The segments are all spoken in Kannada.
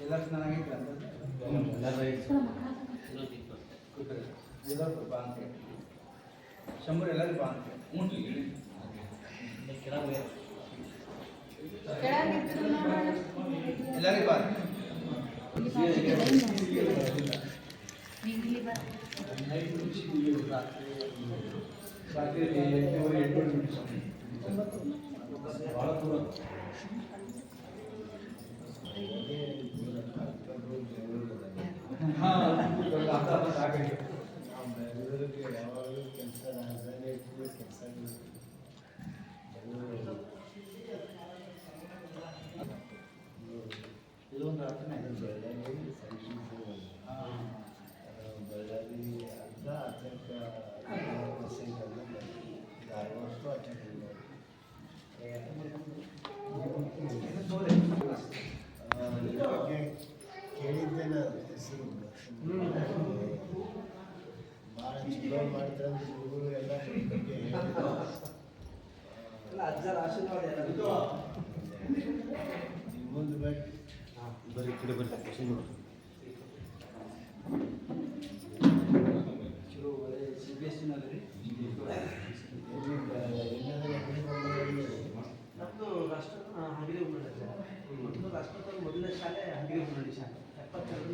ಎಲ್ಲರೂ ಚೆನ್ನಾಗೈತೆ ಎಲ್ಲರೂ ಬಾ ಅಂತ ಹೇಳಿ ಶಂಭರ್ ಎಲ್ಲರೂ ಬಾ ಅಂತ ಹೇಳಿ Gracias.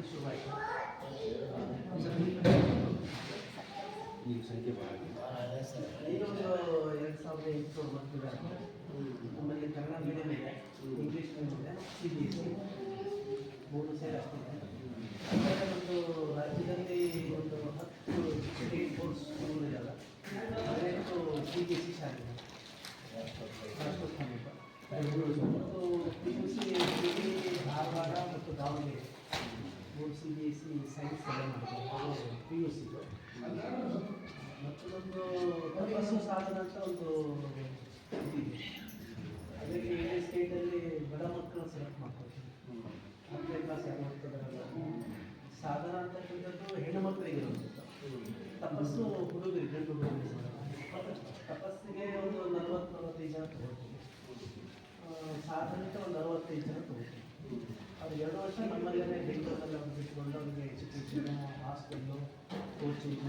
ಎಪ್ಪತ್ತೆರಡರಲ್ಲಿ ಶುರುವಾಯಿತು ಈಗ ಸಂಖ್ಯೆ ಭಾಳ ಆಗಿದೆ. ಭಾಳ ಹಳೆ ಸರ್ ಇನ್ನೊಂದು ಎರಡು ಸಾವಿರದ ಎಂಟುನೂರು ಮಕ್ಕಳಿದ್ದಾರೆ ನಮ್ಮಲ್ಲಿ ಕನ್ನಡ ಮೀಡಿಯಂ ಇದೆ ಇಂಗ್ಲೀಷ್ ಮೀಡಿಯಂ ಇದೆ ಸಿ ಬಿ ಎಸ್ ಸಿ ಮೂರು ಸೇರಿ ಅಷ್ಟಿದೆ ಆಮೇಲೆ ಒಂದು ರಾಜ್ಯದಲ್ಲಿ ಒಂದು ಹತ್ತು ಸ್ಟೇಟ್ ಬೋರ್ಡ್ ಸ್ಕೂಲ್ ಇದೆಲ್ಲ ಹದಿನೆಂಟು ಸಿ ಬಿ ಎಸ್ ಸಿ ಶಾಲೆ ಇದೆ ರಾಷ್ಟ್ರೋತ್ಥಾನ ಮತ್ತು ಪಿ ಯು ಸಿ ಧಾರವಾಡ ಮತ್ತು ದಾವಣಗೆರೆ ಮೂರು C B S C science ಎಲ್ಲ ಮಾಡ್ತಾರೆ ಪಿ ಯು ಸಿದು ಮತ್ತೊಂದು ತಪಸ್ಸು ಸಾಧನ ಅಂತ ಒಂದು ಇದಿದೆ ಅದಕ್ಕೆ ಇಡೀ ಸ್ಟೇಟಲ್ಲಿ ಬಡ ಮಕ್ಕಳು ಸೆಲೆಕ್ಟ್ ಮಾಡ್ಕೊಳ್ತೀವಿ ಹತ್ತನೇ ಕ್ಲಾಸ್ ಯಾರು ಓದ್ತಿದಾರಲ್ಲ ಸಾಧನ ಅಂತಕ್ಕಂಥದ್ದು ಹೆಣ್ಣು ಮಕ್ಕಳಿಗೆ ಇರುವಂಥದ್ದು ತಪಸ್ಸು ಹುಡುಗರಿಗೆ ಗಂಡು ಹುಡುಗರಿಗೆ ತಪಸ್ಸಿಗೆ ಒಂದು ನಲವತ್ತು ನಲವತ್ತೈದು ಜನ ತಗೊಳ್ತೀವಿ ಸಾಧನಕ್ಕೆ ಒಂದು ಅರವತ್ತೈದು ಜನ ತಗೊಳ್ತೀವಿ ಅದು ಎರಡು ವರ್ಷ ನಮ್ಮಲ್ಲೇ ಬೆಂಗಳೂರಲ್ಲಿ ಒಂದು ಅವರಿಗೆ ಎಜುಕೇಷನು ಹಾಸ್ಟೆಲ್ಲು ಕೋಚಿಂಗ್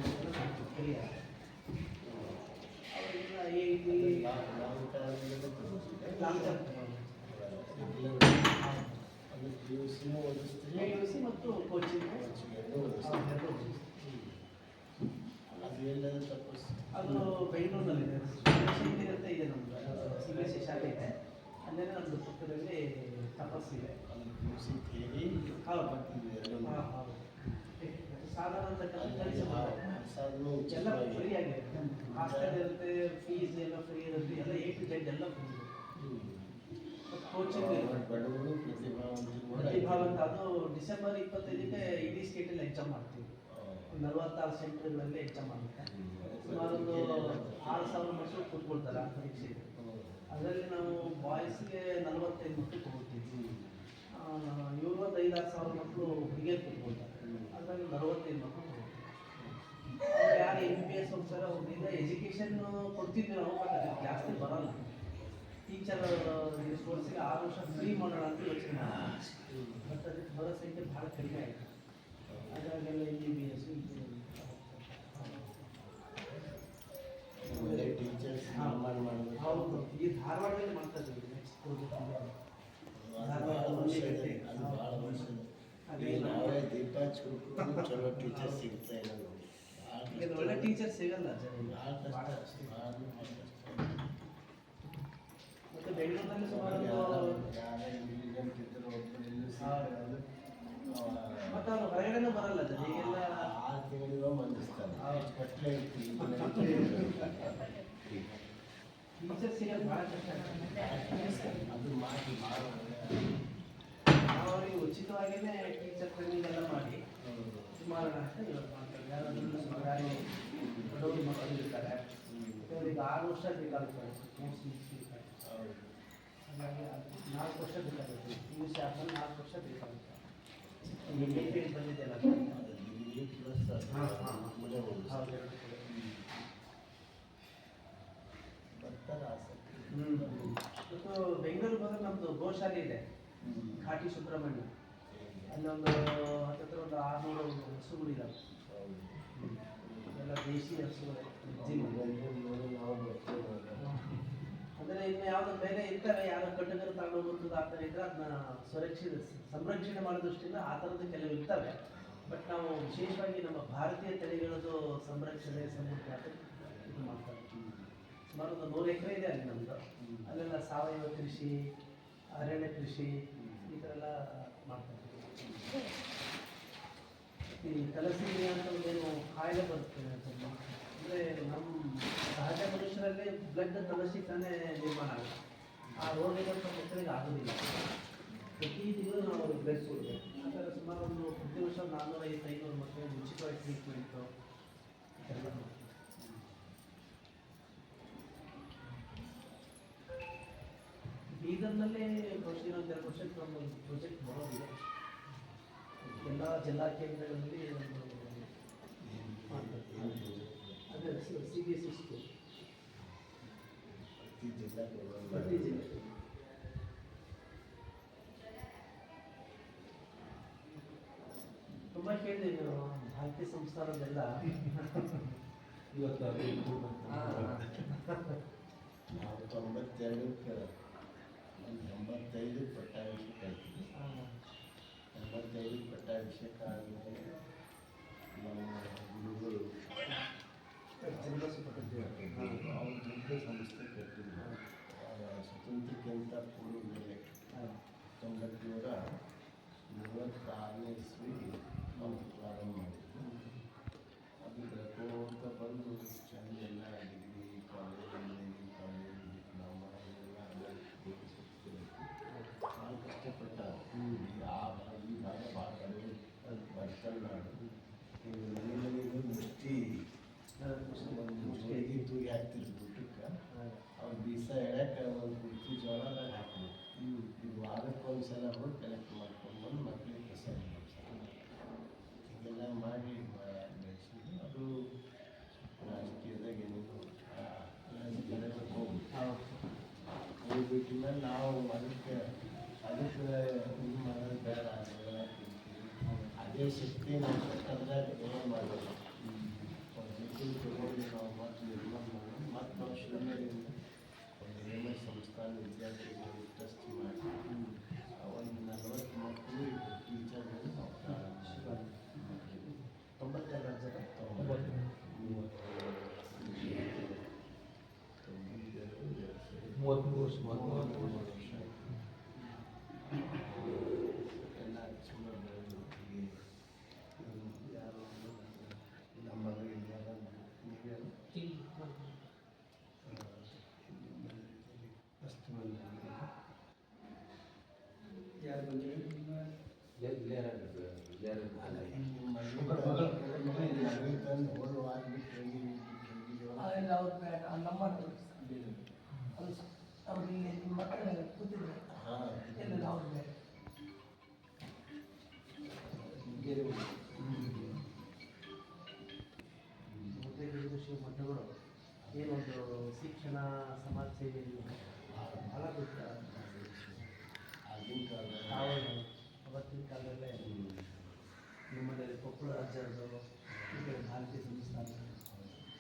ಸಿ ಮತ್ತು ಕೋಚಿಂಗ್ ಅದು ಬೆಂಗಳೂರಿನಲ್ಲಿದೆ. ಅಂತ ಇದೆ ಶಾಲೆ ಇದೆ ಅಲ್ಲೇ ನಮ್ಮದು ಪಕ್ಕದಲ್ಲಿ ತಪಸ್ಸಿದೆ ಅಲ್ಲಿ ಪಿ ಯು ಸಿ ಥಿಯರಿ ಹೌದು ಇದು ಎರಡು ಹಾಂ ಹೌದು ಸಾಧನ ಅಂತಕ್ಕಂಥ ಕೆಲಸ ಸಾಧನ ಎಲ್ಲ ಉಚಿತವಾಗಿ. ಫ್ರೀ ಆಗಿದೆ. ಹಾಸ್ಟೆಲ್ ಇರುತ್ತೆ ಫೀಸ್ ಎಲ್ಲ ಫ್ರೀ ಇರುತ್ತೆ ಎಲ್ಲ ಎ ಟು ಜೆಡ್ ಎಲ್ಲ ಫ್ರೀ ಕೋಚಿಂಗ್ ಇರುತ್ತೆ. ಬಡವರು ಪ್ರತಿಭಾವಂತರು ಪ್ರತಿಭಾವಂತ ಅದು ಡಿಸೆಂಬರ್ ಇಪ್ಪತ್ತೈದಕ್ಕೆ ಇಡೀ ಸ್ಟೇಟಲ್ಲಿ ಎಕ್ಸಾಮ್ ಮಾಡ್ತೀವಿ. ನಲವತ್ತಾರು ಸೆಂಟರ್ಗಳಲ್ಲಿ ಎಕ್ಸಾಮ್ ಆಗುತ್ತೆ. ಸುಮಾರು ಒಂದು ಆರು ಸಾವಿರ ಮಕ್ಕಳು ಕೂತ್ಕೊಳ್ತಾರೆ ಆ ಪರೀಕ್ಷೆಗೆ. ಅದರಲ್ಲಿ ನಾವು ಬಾಯ್ಸ್ಗೆ ನಲವತ್ತೈದು ಮಕ್ಕಳು ತಗೋತೀವಿ ಐದಾರು ಸಾವಿರ ಮಕ್ಕಳು ಹುಡುಗಿಯರು ಕೂತ್ಕೊಳ್ತಾರೆ ಅದರಲ್ಲಿ ನಲವತ್ತೈದು ಮಕ್ಕಳು ಯಾರು ಎಂ ಬಿ ಎಸ್ ಹೋಗ್ತಾರೆ ಅವ್ರಿಂದ ಎಜುಕೇಷನ್ ಕೊಡ್ತಿದ್ವಿ ನಾವು ಬಟ್ ಅದಕ್ಕೆ ಜಾಸ್ತಿ ಬರಲ್ಲ. ಟೀಚರ್ ಕೋರ್ಸಿಗೆ ಆರು ವರ್ಷ ಫ್ರೀ ಮಾಡೋಣ ಅಂತ ಯೋಚನೆ ಬಟ್ ಅದಕ್ಕೆ ಬರೋ ಸಂಖ್ಯೆ ಭಾಳ ಕಡಿಮೆ ಆಯಿತು. ಅದಾಗೆಲ್ಲ M B B S teachers ಹೌದು. ಈ ಧಾರವಾಡದಲ್ಲಿ ಮಾಡ್ತಾ ಇದ್ದೀವಿ. ನೆಕ್ಸ್ಟ್ ಭಾಳ ವರ್ಷ ಇದೆ ಅದು ಭಾಳ ವರ್ಷ ಇದೆ ಅದೇ ಈಗ ಚುರುಕು ಚಲೋ ಟೀಚರ್ ಸಿಗ್ತಾ ಇಲ್ಲ ಒಳ್ಳೆ ಟೀಚರ್ ಸಿಗಲ್ಲ ಜನ ಭಾಳ ಕಷ್ಟ ಭಾಳ ಕಷ್ಟ. ಭಾಳ ಮತ್ತೆ ಬೆಂಗಳೂರಿನಲ್ಲಿ ಸುಮಾರು ಯಾರೋ ಒಂದು ಯಾರೋ intelligent ಇದ್ರು ಒಬ್ರು ಎಲ್ಲೂ ಹೌದು. ಸಿಗಲ್ಲ. ಅವ- ಮತ್ತೆ ಅವ್ರು ಹೊರಗಡೆನೂ ಬರಲ್ಲ ಜನ ಈಗೆಲ್ಲ ಆರು ತಿಂಗಳಿಗೋ ಮಂದಿಸ್ತಾರೆ ಟೀಚರ್ ಭಾಳ ಕಷ್ಟ ಅದು ಮಾಡಿ ಭಾಳ ನಾವು ಅವರಿಗೆ ಉಚಿತವಾಗಿಯೇ ಟೀಚರ್ ಟ್ರೈನಿಂಗ್ ಎಲ್ಲ ಮಾಡಿ. ಸುಮಾರು ಇವತ್ತು ಮಾಡ್ತಾರೆ ಯಾರಾದ್ರೂ ಸರ್ಕಾರಿ ದೊಡ್ಡವರು ಮಕ್ಕಳು ಇರ್ತಾರೆ. ಅವರಿಗೆ ಆರು ವರ್ಷ ಬೇಕಾಗುತ್ತೆ. ಮುಗಿಸ್ಲಿಕ್ಕೆ. ಹಾಗಾಗಿ ನಾಲ್ಕು ವರ್ಷ ಬೇಕಾಗುತ್ತೆ. ಈ ಯು ಆದ್ಮೇಲೆ ನಾಲ್ಕು ವರ್ಷ ಬೇಕಾಗುತ್ತೆ. ಬಂದಿದೆಯಲ್ಲ? ಹಾಂ, ಹಾಂ. ಹೌದು. ಬರ್ತಾರೆ ಆಸಕ್ತಿ. ಮತ್ತು ಬಂದ್ರೆ ಗೋಶಾಲೆ ಇದೆ. ಖಾಟಿ ಘಾಟಿ ಸುಬ್ರಹ್ಮಣ್ಯ. ಅಲ್ಲೊಂದು ಹತ್ತಿರ ಒಂದು ಆರುನೂರು ಹಸುಗಳಿದ್ದಾವೆ. ಎಲ್ಲ ದೇಶಿ ಹಸುಗಳು. ಅಂದರೆ ಇನ್ನು ಯಾವ್ದು ಬೇರೆ ಇರ್ತಾರೆ ಯಾರು ಕಟ್ಟಕರು ತಗೊಂಡು ಆ ಥರ ಇದ್ರೆ ಅದನ್ನ ಸುರಕ್ಷಿತ ಸಂರಕ್ಷಣೆ ಮಾಡೋ ದೃಷ್ಟಿಯಿಂದ ಆ ಥರದ್ದು ಕೆಲವು ಇರ್ತವೆ. ಬಟ್ ನಾವು ವಿಶೇಷವಾಗಿ ನಮ್ಮ ಭಾರತೀಯ ತಳಿಗಳದ್ದು ಸಂರಕ್ಷಣೆ ಅದು ಇದು ಮಾಡ್ತಾರೆ. ಸುಮಾರು ಒಂದು ನೂರು ಎಕರೆ ಇದೆ ಅಲ್ಲಿ ನಮ್ಮದು ಅಲ್ಲೆಲ್ಲ ಸಾವಯವ ಕೃಷಿ ಅರಣ್ಯ ಕೃಷಿ ಈ ಥರ ಎಲ್ಲ ಮಾಡ್ತಾರೆ. ಈ ತಲಸೀಮಿ ಅಂತ ಒಂದೇನು ಕಾಯಿಲೆ ಬರುತ್ತೆ ತುಂಬ ಅಂದರೆ ನಮ್ಮ ಸಹಜ ಮನುಷ್ಯರಲ್ಲಿ ಬ್ಲಡ್ ತಲಸಿ ತಾನೇ ನಿರ್ಮಾಣ ಆಗುತ್ತೆ. ಆ ರೋಗದ ಮಕ್ಕಳಿಗೆ ಆಗೋದಿಲ್ಲ. ಪ್ರತಿ ತಿಂಗಳು ನಾವು ಬ್ಲಡ್ ಕೊಡಬೇಕು ಆ ಥರ ಸುಮಾರು ಒಂದು ಪ್ರತಿ ವರ್ಷ ನಾನ್ನೂರ ಐದು ಐನೂರು ಮಕ್ಕಳಿಗೆ ಉಚಿತವಾಗಿ ಟ್ರೀಟ್ಮೆಂಟು ಎಲ್ಲ ಬೀದರ್ನಲ್ಲೇ ಬಹುಶಃ ಇನ್ನೊಂದು ವರ್ಷಕ್ಕೆ ಒಂದು ಪ್ರಾಜೆಕ್ಟ್ ಬರೋದಿದೆ ಎಲ್ಲ ಜಿಲ್ಲಾ ಕೇಂದ್ರಗಳಲ್ಲಿ ಒಂದು. ಅದೇ C B S C school ಪ್ರತಿ ಜಿಲ್ಲೆ. ತುಂಬ ಕೇಳಿದೆ ನೀವು ಭಾರತೀಯ ಸಂಸ್ಥಾನದೆಲ್ಲ. ಇವತ್ತು ಅದು ಎಂಬತ್ತೈದು ಪಟ್ಟಾಭಿಷೇಕ ಆಯ್ತು ಹಾ. ಎಂಬತ್ತೈದು ಪಟ್ಟಾಭಿಷೇಕ ಆದಮೇಲೆ ನಮ್ಮ ಗುರುಗಳು ಚನ್ನಬಸವ ಕಟ್ಟಿದ್ರು. ಅವ್ರ ದುಡ್ಡು ಸಂಸ್ಥೆ ಕಟ್ಟಿದ್ರು ಆಗ ಸ್ವತಂತ್ರಕ್ಕಿಂತ ಪೂರ್ವ ಮೇಲೆ ಹಾ. ತೊಂಬತ್ತೇಳ ಮೂವತ್ತಾರನೇ ಇಸ್ವಿ ಮೇಲೆ ನಾವು ಅದಕ್ಕೆ ಅದಕ್ಕೆ ಇದು ಮಾಡೋದು ಬೇಡ. ಅದೇ ಶಕ್ತಿ ನಾವು ಕೊಟ್ಟಂದ್ರೆ ಏನು ಮಾಡೋದು ಒಂದು ಮೀಟಿಂಗ್ ತಗೊಂಡು ನಾವು ಮತ್ತೆ ನಿರ್ಮಾಣ ಮಾಡೋದು. ಮತ್ತು ನಾವು ಶೂನ್ಯದಿಂದ ಒಂದು ನೇಮ ಸಂಸ್ಥಾನ ವಿದ್ಯಾರ್ಥಿಗಳು ಟ್ರಸ್ಟ್ ಮಾಡಿ. ಮುದ್ರೆಗಿರಿದು ಶ್ರೀ ಮಠಗಳು ಏನೊಂದು ಶಿಕ್ಷಣ ಸಮಾಜ ಸೇವೆಯಲ್ಲಿ ಬಹಳ ದೊಡ್ಡ ಆಗಿನ ಕಾಲ ತಾವು ಅವತ್ತಿನ ಕಾಲದಲ್ಲೇ ನಮ್ಮಲ್ಲಿ ಕೊಪ್ಪಳ ರಾಜ್ಯದ್ದು ಈ ಕಡೆ ಭಾರತೀಯ ಸಂಸ್ಥಾನ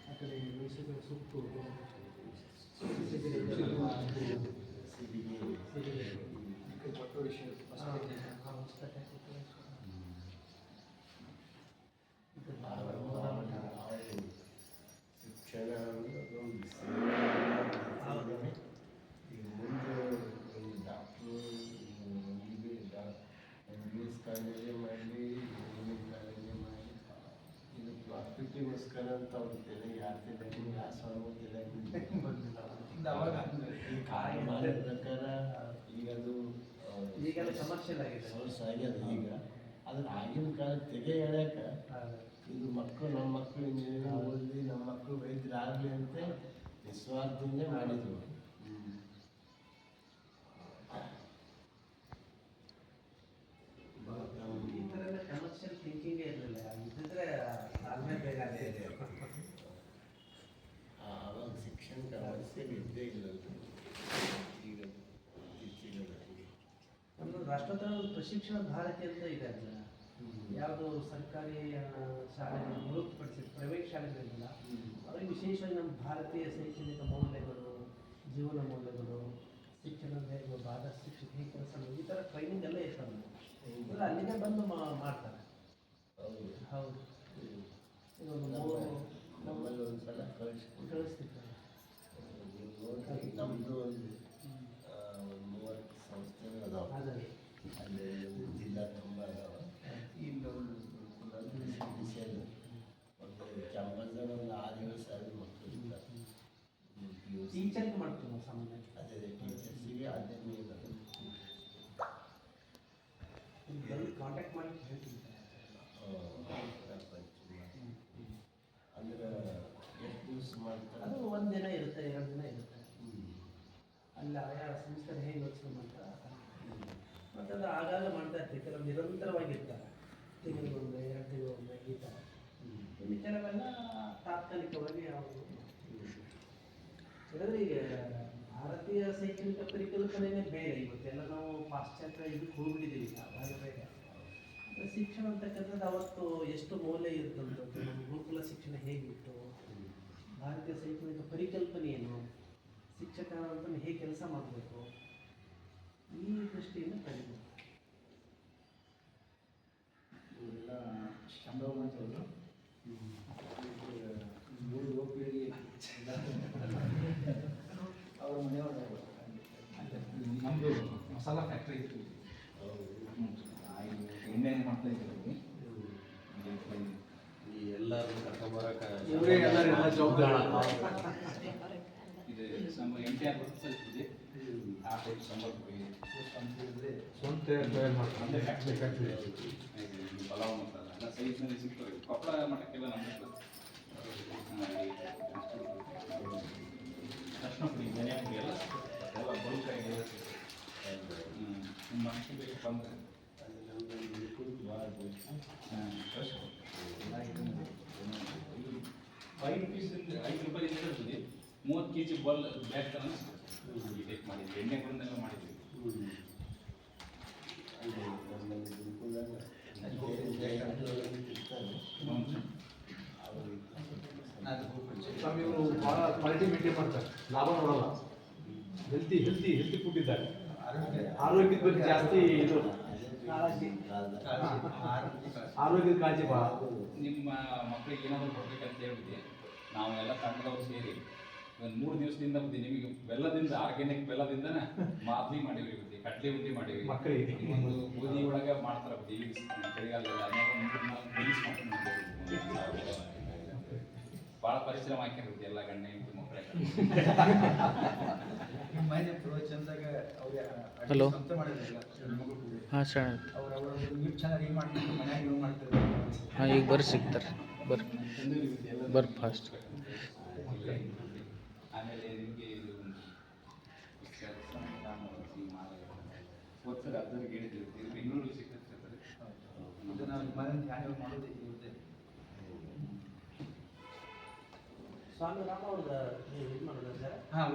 ಆ ಕಡೆ ಮೈಸೂರು ಸುತ್ತೂರು ಸಿರಿಗೆರೆ, ಸಿರಿಗೆ ಸಿರಿಗೆರೆ. ಕೊಟ್ಟು ವಿಷಯ ಹಾ, ಅಂತ ಯಾರ ಯಾವ ಬಂದಿಲ್ಲ ಈ ಮಾಡಿದ ಪ್ರಕಾರ ಈಗ ಅದು ಈಗೆಲ್ಲ ಸೋರ್ಸ್ ಆಗ್ಯದ ಈಗ. ಆಗಿನ ಕಾಲ ತೆಗೆ ಇದು ಮಕ್ಕಳು ನಮ್ಮ ಮಕ್ಕಳು ಇಂಜಿನಿಯರಿಂಗ್ ಓದಿ ನಮ್ಮ ಮಕ್ಕಳು ವೈದ್ಯರಾಗಲಿ ಅಂತ ನಿಸ್ವಾರ್ಥದಿಂದ ಮಾಡಿದ್ರು ಈ ಥರ ಎಲ್ಲ ಕಮರ್ಷಿಯಲ್ ಥಿಂಕಿಂಗೇ ಇರಲಿಲ್ಲ ಇದ್ದಿದ್ರೆ ಆದ್ಮೇಲೆ ಬೇಗ ಅದೇ ಇದೆ ಆವಾಗ ಶಿಕ್ಷಣಕ್ಕೆ ಅವಶ್ಯ ಇದ್ದೇ ಇಲ್ಲ ಈಗ ಇತ್ತೀಚಿಗೆ ನನಗೆ ಒಂದು ಒಂದು ಭಾರತಿ ಅಂತ ಇದೆ ಅದನ್ನ ಯಾವುದು ಸರ್ಕಾರಿ ಶಾಲೆಗಳನ್ನು ಹೊರತುಪಡಿಸಿ ಪ್ರೈವೇಟ್ ಶಾಲೆಗಳಿಲ್ಲ. ಅವರಿಗೆ ವಿಶೇಷವಾಗಿ ನಮ್ಮ ಭಾರತೀಯ ಶೈಕ್ಷಣಿಕ ಮೌಲ್ಯಗಳು ಜೀವನ ಮೌಲ್ಯಗಳು ಶಿಕ್ಷಣದ ಹೇಗೆ ಬಾಧ ಶಿಕ್ಷಕ ಹೇಗೆ ಕೆಲಸ ಮಾಡೋದು, ಈ ಥರ ಟ್ರೈನಿಂಗ್ ಎಲ್ಲ ಇರ್ತದೆ ಅಂದ್ರೆ ಅಲ್ಲಿಗೆ ಬಂದು ಮಾ- ಮಾಡ್ತಾರೆ ಹೌದು ಹೌದು ಹ್ಮ್. ಈಗ ಒಂದು ಮೂರು ನಮ್ಮಲ್ಲಿ ಒಂದ್ಸಲ ಕಳಿಸ್ಕೊಟ್ಟು ಕಳಿಸ್ತಿರ್ತಾರೆ ನೋಡ್ರಿ ನಮ್ಮದು ಒಂದು ಆ, ಒಂದು ಮೂವತ್ತು ಸಂಸ್ಥೆಗಳು ಅದಾವ ಅದೇ ಅಲ್ಲಿ ಒಂದು ಜಿಲ್ಲಾ ತುಂಬ ಅದಾವ ಇಲ್ಲೊಂದು ಬಿಸಿಲು ಒಂದು ಚಾಮರಾಜನಗರ ಒಂದು ಆರು ಏಳು ಸಾವಿರ ಮಕ್ಕಳು ಇದ್ದಾರೆ ಪಿ ಯು ಸಿ ಟೀಚರ್ಗೆ ಮಾಡ್ತೀವಿ ನಾವು ಸಾಮಾನ್ಯ ಅದೇ ಟೀಚರ್ಸಿಗೆ ಅದೇ ಮೇನ್ ಅದು ಬಂದು ಕಾಂಟ್ಯಾಕ್ಟ್ ಮಾಡಿ ಹೇಳ್ತೀನಿ ಅಂದ್ರೆ ಎಷ್ಟು ದಿವಸ ಮಾಡ್ತಾರೆ ಅದು ಒಂದು ದಿನ ಇರುತ್ತೆ ಎರಡು ದಿನ ಇರುತ್ತೆ ಹ್ಮ್. ಅಲ್ಲಿ ಆಯಾ ಸಂಸ್ಥೆ ಹೇಗೆ ಯೋಚನೆ ಮಾಡ್ತಾರೆ ಆ ಥರ. ಮತ್ತೆ ಅದು ಆಗಾಗ ಮಾಡ್ತಾ ಇರ್ತೀವಿ ಕೆಲವು ನಿರಂತರವಾಗಿರ್ತಾರೆ ತಿಂಗಳಿಗೊಮ್ಮೆ ಎರಡು ತಿಂಗಳಿಗೊಮ್ಮೆ ಈ ಥರ ಹ್ಮ್. ಇನ್ನು ಕೆಲವೆಲ್ಲ ತಾತ್ಕಾಲಿಕವಾಗಿ ಅವರು ಯಾಕಂದ್ರೆ ಈಗ ಭಾರತೀಯ ಶೈಕ್ಷಣಿಕ ಪರಿಕಲ್ಪನೆನೇ ಬೇರೆ ಇವತ್ತೆಲ್ಲ ನಾವು ಪಾಶ್ಚಾತ್ಯ ಇದಕ್ಕೆ ಹೋಗ್ಬಿಟ್ಟಿದ್ದೀವಿ ಈಗ ಬೇರೆ. ಅಂದ್ರೆ ಶಿಕ್ಷಣ ಅಂತಕ್ಕಂಥದ್ದು ಅವತ್ತು ಎಷ್ಟು ಮೌಲ್ಯ ಇರ್ತಂಥದ್ದು ನಮ್ಮ ಗುರುಕುಲ ಶಿಕ್ಷಣ ಹೇಗಿತ್ತು? ಭಾರತೀಯ ಶೈಕ್ಷಣಿಕ ಪರಿಕಲ್ಪನೆ ಏನು? ಶಿಕ್ಷಕ ಅಂತ ಹೇಗೆ ಕೆಲಸ ಮಾಡಬೇಕು? ಈ ದೃಷ್ಟಿಯಿಂದ ಕಲಿಬೇಕು. ಇವರೆಲ್ಲ ಸಂಭವ ಮಾಡ್ತವ್ರು ಮೂರು ಅವ್ರ ಮನೆಯವರು ಮಸಾಲ ಫ್ಯಾಕ್ಟ್ರಿ ಇತ್ತು. ಹೌದು. ಆ, ಇದು ಎಣ್ಣೆ ಮಾಡ್ತಾ ಇದ್ದೀವಿ ಈ ಕರ್ಕೊಂಬರಕ ಎಲ್ಲ ಜವಾಬ್ದಾರ. ಇದು ನಮ್ಮ ಟಿ ಆರ್ ಇದೆ ಆ ಟೈಪ್ ಸಂಬಂಧ ಸ್ವಂತ ತಯಾರು ಮಾಡ್ತಾರೆ. ಫ್ಯಾಕ್ಟ್ರಿ ಫ್ಯಾಕ್ಟ್ರಿ ಪಲಾವ್ ಮಸಾಲ ಎಲ್ಲ ಸೈಜ್ನಲ್ಲಿ ಸಿಗ್ತವೆ ಕೊಪ್ಪಳ ಮಟ್ಟಕ್ಕೆಲ್ಲ ಪುಡಿ ಧನಿಯಾ ಪುಡಿ ಎಲ್ಲ. ನಿಮ್ಮ ಮನಸ್ಸಿಗೆ ಬೇಕಪ್ಪ ಅಂದ್ರೆ ಒಂದು ಭಾಳ ಬೇಕು. ಫೈವ್ ರುಪೀಸ್ ಐದು ರೂಪಾಯಿ ಇರ್ತದೆ ಮೂವತ್ತು ಕೆ ಜಿ ಬಲ್ ಬ್ಯಾಗ್ ಈ ಟೈಪ್ ಮಾಡಿದ್ವಿ ಎಣ್ಣೆ ಬಂದೆಲ್ಲ ಮಾಡಿದ್ವಿ ಭಾಳ ಕ್ವಾಲಿಟಿ ಮೇಂಟೈನ್ ಮಾಡ್ತಾರೆ ಲಾಭ ನೋಡಲ್ಲ ಹೆಲ್ತಿ ಹೆಲ್ತಿ ಹೆಲ್ತಿ ಫುಡ್ ಇದ್ದಾರೆ ಆರೋಗ್ಯದ ಬಗ್ಗೆ ಜಾಸ್ತಿ ಇದು. ಕಾಳಜಿ. ಆರೋಗ್ಯದ ಕಾಳಜಿ ಭಾಳ ನಿಮ್ಮ ಮಕ್ಕಳಿಗೆ ಏನಾದರೂ ಕೊಡ್ಬೇಕಂತ ಹೇಳ್ಬಿಟ್ಟು ನಾವು ಎಲ್ಲ ತಂಡದವ್ರು ಸೇರಿ ಒಂದು ಮೂರು ದಿವಸದಿಂದ ಬುದ್ಧಿ ನಿಮಗೆ ಬೆಲ್ಲದಿಂದ ಆರ್ಗ್ಯಾನಿಕ್ ಬೆಲ್ಲದಿಂದ ಮಾದಲಿ ಮಾಡಿವಿ ಬುದ್ಧಿ ಕಡ್ಲೆ ಉಂಡಿ ಮಾಡಿವಿ ಮಕ್ಕಳಿಗೆ. ಒಂದು ಗೋಧಿ ಒಳಗೆ ಮಾಡ್ತಾರೆ ಬುದ್ಧಿ ಚಳಿಗಾಲದಲ್ಲಿ ಭಾಳ ಪರಿಶ್ರಮ ಹಾಕಿರುತ್ತೆ ಎಲ್ಲ ಗಂಡ ಹೆಂಡತಿ ಮಕ್ಕಳಿಗೆ ಕೂಡಿ. ಹಾಂ ಸರ್ ಅವ್ರ ಅವ್ರ ಯೂಟ್ಯೂಬ್ ಚಾನಲ್ ಏನು ಮಾಡ್ತಾರೆ ಮನ್ಯಾಗ ಏನು ಮಾಡ್ತಾರೆ ಹಾಂ ಈಗ ಬರ್ರಿ ಸಿಗ್ತಾರೆ. ಬರ್ರಿ. ಬರ್ರಿ ಫಾಸ್ಟ್ ಬೆಂಗಳೂರು ಸಿಗ್ತದೆ ಸ್ವಾಮಿ ರಾಮ ಅವ್ರದ್ದು ನೀವು ಇದು ಮಾಡಿದ್ರೆ ಸರ್ ಹಾಂ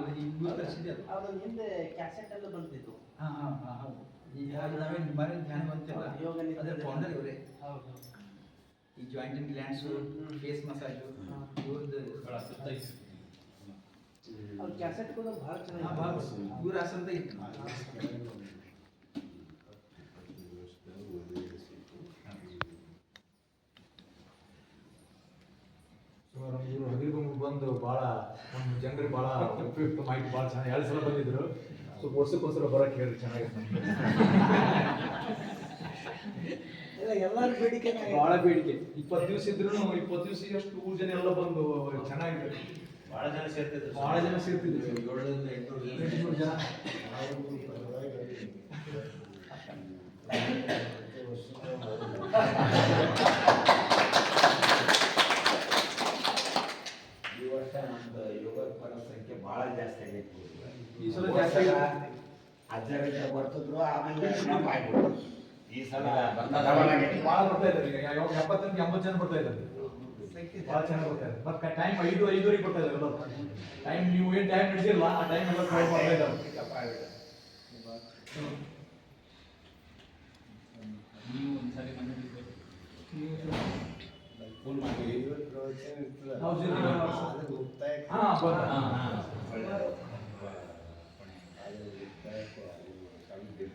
ಅವ್ರ ಹಿಂದೆ? ಕ್ಯಾಸೆಟ್ ಎಲ್ಲ ಬಂದಿತ್ತು ಹಾಂ ಹಾಂ ಹಾಂ ಹೌದು. ಈ ನಾವೇನು ಮನೆ ಧ್ಯಾನ ಬಂತಿಲ್ಲ ಯೋಗ ಅದ್ರ ಫೌಂಡರ್ ಇವರೇ. ಹೌದು. ಈ joint and glands. Face massage. ಇವ್ರದ್ದು ಅವ್ರ ಕ್ಯಾಸೆಟ್ ಕೂಡ ಭಾಳ ಚೆನ್ನಾಗಿ ಭಾಳ ಇವ್ರ ಆಸನ ಇತ್ತು ಸುಮಾರು ಇವರು ಹಗಲಿಗೊಂದು ಬಂದು ಭಾಳ ನಮ್ಮ ಜನರಿಗೆ ಭಾಳ ಉಪಯುಕ್ತ ಮಾಹಿತಿ ಭಾಳ ಚೆನ್ನಾಗಿ ಎರಡು ಸಲ ಬಂದಿದ್ರು. ಸ್ವಲ್ಪ ವರ್ಷಕ್ಕೋಸ್ಕರ ಬರೋಕೆ ಹೇಳಿ ಚೆನ್ನಾಗಿ ಎಲ್ಲ ಎಲ್ಲರ ಬೇಡಿಕೆ ಬಹಳ ಬೇಡಿಕೆ. ಇಪ್ಪತ್ತು ದಿವಸ ಇದ್ರು ಇಪ್ಪತ್ತು ದಿವಸ ಅಷ್ಟು ಊರ್ ಜನ ಎಲ್ಲ ಬಂದು ಚೆನ್ನಾಗಿದೆ. ಬಹಳ ಜನ ಸೇರ್ತಿದ್ರು ಬಹಳ ಜನ ಸೇರ್ತಿದ್ರು. ಏಳರಿಂದ ಎಂಟುನೂರು ಜನ. ಎಂಟುನೂರು ಜನ. ನಾವು ಪರವಾಗಿ ಈ ವರ್ಷ ನಮ್ದು ಯೋಗ ಪರ ಸಂಖ್ಯೆ ಬಹಳ ಜಾಸ್ತಿ ಆಗೈತಿ ಈ ಸಲ ಆಗೈತಿ. ಬರ್ತಿದ್ರು ಆಮೇಲೆ ಆಗ್ಬಿಟ್ಟು ಈ ಸಲ ಬರ್ತಾರೆ. ಬಹಳ ಬರ್ತಾ ಇದ್ದಾರೆ ಈಗ. ಯಾವ ಎಪ್ಪತ್ತರಿಂದ ಎಂಬತ್ತು ಜನ ಬರ್ತಾ ಇದ್ದಾರೆ. ಬಹಳ ಚೆನ್ನಾಗಿ ಬರ್ತಾ ಇದ್ದಾರೆ. ಬಟ್ ಟೈಮ್ ಐದು ಐದುವರೆಗೆ ಬರ್ತಾ ಇದ್ದಾರೆ ಎಲ್ಲರೂ. ಟೈಮ್ ನೀವು ಏನು ಟೈಮ್ ಹಿಡಿದಿಲ್ಲ ಆ ಟೈಮ್ ಎಲ್ಲ ಪ್ರೊವೈಡ್ ಮಾಡ್ತಾ ಇದ್ದಾರೆ. ನೀವು ಒಂದ್ಸರಿ ಮನೆ ಫೋನ್ ಮಾಡಿ ನಾವು ಹಾ ಬರ್ತಾ ಹಾ,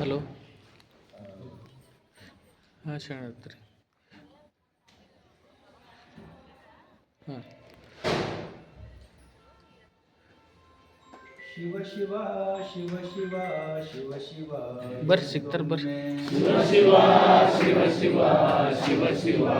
हलो हाँ शरद हाँ शिव शिवा शिव शिवा शिव शिवा बर सिक्तर बर शिव शिवा शिव शिवा शिव शिवा